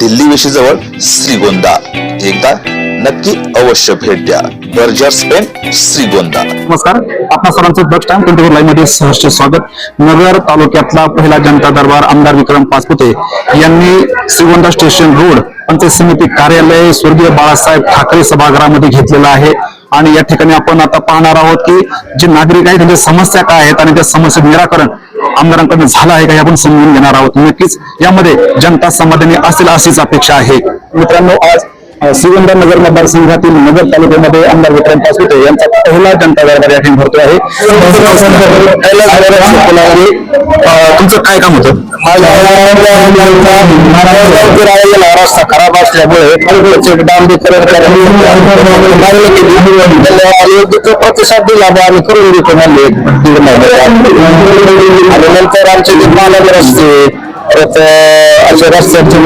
Delhi जवळ श्रीगोंदा. एकदा नक्की अवश्य भेट द्या. Bergers paint Shrigonda. नमस्कार. आपणा सर्वांचं दक्ष टाइम ट्वेंटी फोर लाईव्हमध्ये सहर्ष स्वागत. नगर तालुक्यातला पहिला जनता दरबार आमदार विक्रम पाचपुते यांनी श्रीगोंदा स्टेशन रोड पंचायत समिती कार्यालय स्वर्गीय बाळासाहेब ठाकरे सभागृहामध्ये घेतलेलं आहे. आणि या ठिकाणी आपण आता पाहणार आहोत की जे नागरिक आहेत त्यांच्या समस्या काय आहेत आणि त्या समस्या निराकरण आमदारांकडून झाला आहे का हे आपण समजून घेणार आहोत. नक्कीच यामध्ये जनता समाधानी असेल अशीच अपेक्षा आहे. मित्रांनो आज अ, श्रीगोंदा नगर मतदारसंघातील नगर तालुक्यामध्ये आमदार विक्रम पाचपुते यांचा पहिला जनता दरबार या ठिकाणी भरतो आहे. तुमचं काय काम होतं? रस्ता खराब असल्यामुळे प्रतिसाद दिला बा आम्ही करून देतो म्हणले. आणि नंतर आमचे जे पालन रस्ते परत असे रस्त्यांचे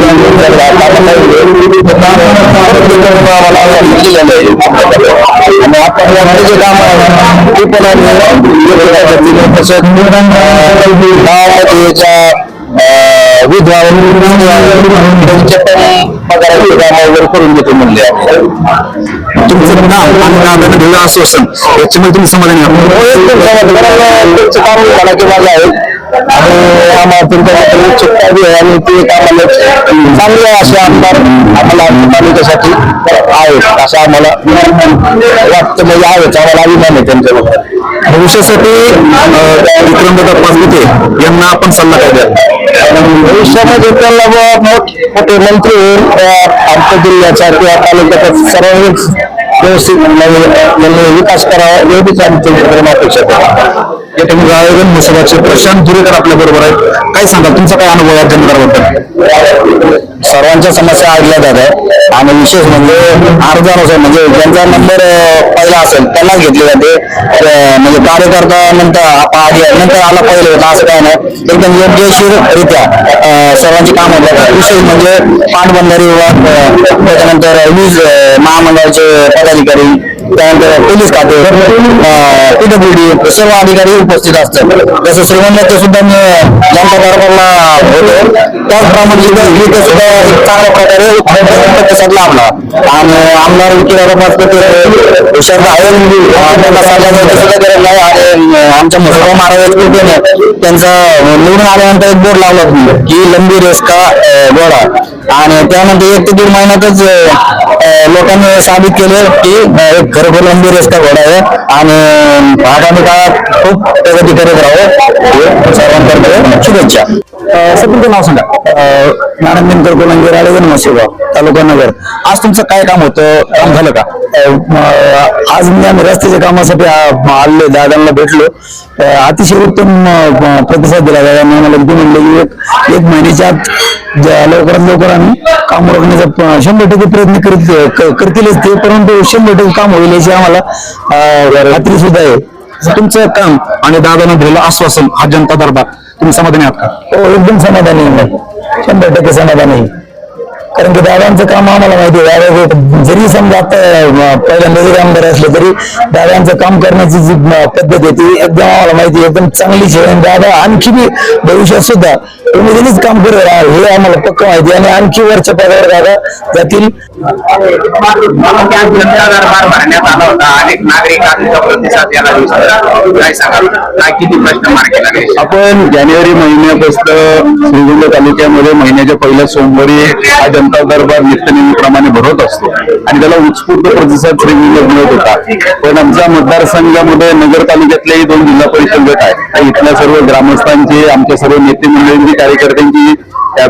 आणि आपण यामध्ये जे काम आहे. ते पण आम्ही योग्य पद्धतीने तसंच अं, गावामध्ये ज्या अं, विधवा त्यांच्या पण पगाराचे काम वगैरे करून देतो म्हणले. तुमचं नाव आणि नावानं दिलं आश्वासन याच्यामध्ये तुम्ही समाधानी आहात? तुमचं आहे. आणि आम्हाला तुमच्याबद्दल उत्सुकता बी आहे आणि ते आम्हाला चांगले असे आमदार आम्हाला तालुक्यासाठी आहेत असं आम्हाला वाटतं म्हणजे आहेच. आम्हाला अभिमान आहे त्यांच्याबद्दल भविष्यासाठी विक्रमदादा पाचपुते यांना आपण सल्ला काय द्या भविष्यामध्ये त्यांना बुवा मोठ मंत्री आमच्या जिल्ह्याचा किंवा तालुक्याचा सर्वांनीच व्यवस्थित म्हणजे विकास करावा एवढीच आमची अपेक्षा करतो या ठिकाणी आयोजन मुसबाचे प्रशांत जुरेकर आपल्या बरोबर आहेत. काय सांगा तुमचा काय अनुभव आहे जनताबद्दल सर्वांच्या समस्या ऐकल्या जातात. आणि विशेष म्हणजे अर्जानुसार म्हणजे ज्यांचा नंबर पहिला असेल त्यांनाच घेतले जाते. म्हणजे कार्यकर्ता नंतर आधी नंतर आला पहिले होता असं काय नाही. एकदम योग्यशीरित्या सर्वांची काम होतात. विशेष म्हणजे पाटबंधारे विभाग त्याच्यानंतर वीज महामंडळाचे पदाधिकारी त्यानंतर पोलीस खाते. पीडब्ल्यूडी सर्व अधिकारी उपस्थित असतात. जसं श्रीमंताचे सुद्धा मी जनता दरबारला होतो त्याचप्रमाणे इथं सुद्धा चांगल्या प्रकारे प्रतिसाद लाभला. आणि आमदार विकी हुशार त्यांना सांगायचं सुद्धा गरज नाही. आणि आमच्या मुसलमान महाराज कृपेने त्यांचा निवडून आल्यानंतर एक बोर्ड लावला की लंबी रेस का अं, आणि त्यामध्ये एक ते दीड महिन्यातच लोकांनी साबित केले की एक खरोखर लंबी रेस का घोडा आहे. आणि आगामी काळात खूप प्रगती करत राहू. सर्वांकडे शुभेच्छा. सर तुमचं नाव सांगा. मॅडम दिनकर कोलंगी राळेगण मसेगाव तालुका नगर. आज तुमचं काय काम होतं? काम झालं का? आज मी आम्ही रस्त्याच्या कामासाठी आले दादांना भेटलो. अतिशय उत्तम प्रतिसाद दिला दादांनी मला अगदी म्हणलं की एक एक महिन्याच्या आत ज्या लवकरात लवकर आम्ही काम रोखण्याचा शंभर टक्के प्रयत्न करीत करतीलच ते परंतु शंभर टक्के काम होईल याची आम्हाला खात्री सुद्धा आहे. तुमचं काम आणि दादानं दिलेलं आश्वासन हा जनता दरबार. तुम्ही समाधानी आहात का? हो एकदम समाधानी आहे. शंभर टक्के समाधानी आहे. कारण की दादांचं काम आम्हाला माहिती आहे. दादा जरी समजा आता पहिल्या पहिल्यांदा जरी आमदार असले तरी दादांचं काम करण्याची जी पद्धत आहे ती एकदम आम्हाला माहिती एकदम चांगली आणि दादा आणखी बी भविष्यात सुद्धा उमेदीनेच काम करत राहा हे आम्हाला पक्क माहिती आणि आणखी वरच्या पदावर दादा जातील आपण जानेवारी महिन्यापासून श्रीगोंदा तालुक्यामध्ये महिन्याच्या पहिल्या सोमवारी हा जनता दरबार नित्यनेहमीप्रमाणे भरवत असतो. आणि त्याला उत्स्फूर्त प्रतिसाद श्रेणीला मिळत होता पण आमच्या मतदारसंघामध्ये नगर तालुक्यातलेही दोन जिल्हा परिषद गट आहेत. इथल्या सर्व ग्रामस्थांची आमच्या सर्व नेते मंडळींची कार्यकर्त्यांची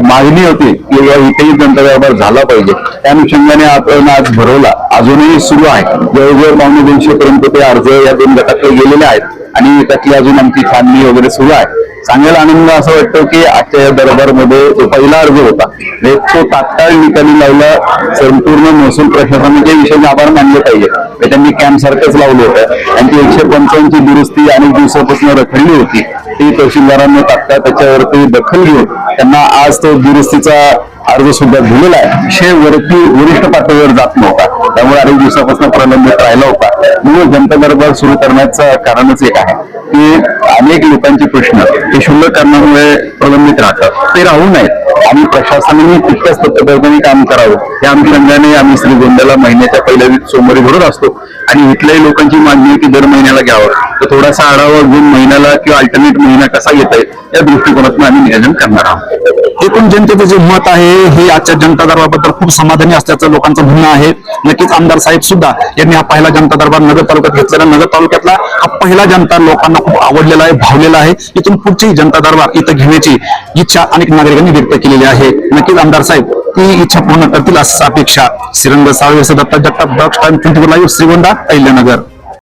मागणी होती की या इथेही जनता दरबार झाला पाहिजे. त्या अनुषंगाने आपण आज भरवला. अजूनही सुरू आहे. जवळजवळ पावणे दोनशे पर्यंत ते अर्ज या दोन गटातले गेलेले आहेत. आणि त्यातली अजून आमची छाननी वगैरे सुरू आहे. सांगायला आनंद असं वाटतो की आजच्या या दरबारमध्ये जो पहिला अर्ज होता म्हणजे तो तात्काळ निकाली लावला संपूर्ण महसूल प्रशासनाने विषय विषयाने आभार मानले पाहिजे. म्हणजे त्यांनी कॅम्प सारखंच लावलं होतं. त्यांची एकशे पंचावन्नची दुरुस्ती अनेक दिवसापासून रखडली होती. ती तहसीलदारांनी तात्काळ त्याच्यावरती दखल घेऊन त्यांना आज तो दुरुस्तीचा अर्ज सुद्धा दिलेला आहे. विषय वरती वरिष्ठ पातळीवर जात नव्हता. त्यामुळे अनेक दिवसापासून प्रलंबित राहिला होता. म्हणून जनता दरबार सुरू करण्याचं कारणच एक आहे. की अनेक लोकांचे प्रश्न हे शुल्क करण्यामुळे प्रलंबित राहतात. ते राहू नयेत. आणि प्रशासनाने तितक्याच तत्परतेने काम करावं. या अनुषंगाने आम्ही श्रीगोंद्याला महिन्याच्या पहिल्या सोमवारी भरत असतो. आणि इथल्याही लोकांची मागणी आहे की दर महिन्याला घ्यावं. तर थोडासा आढावा घेऊन महिन्याला किंवा अल्टरनेट महिना कसा येत आहे या दृष्टिकोनातून आम्ही नियोजन करणार आहोत. एकूण जनतेचं जे मत आहे हे आजच्या जनता दरबारबद्दल खूप समाधानी असल्याचं लोकांचं म्हणणं आहे नक्कीच आमदार साहेब सुद्धा यांनी हा पहिला जनता दरबार नगर तालुक्यात घेतलेला नगर तालुक्यातला हा पहिला जनता लोकांना खूप आवडलेला आहे भावलेला आहे इथून पुढचीही जनता दरबार इथं घेण्याची इच्छा अनेक नागरिकांनी व्यक्त केलेली आहे नक्कीच आमदार साहेब ती इच्छा पूर्ण करतील असं अपेक्षा Shrirang Salve Datta Jagtap docs time twenty live Shrigonda Ahilyanagar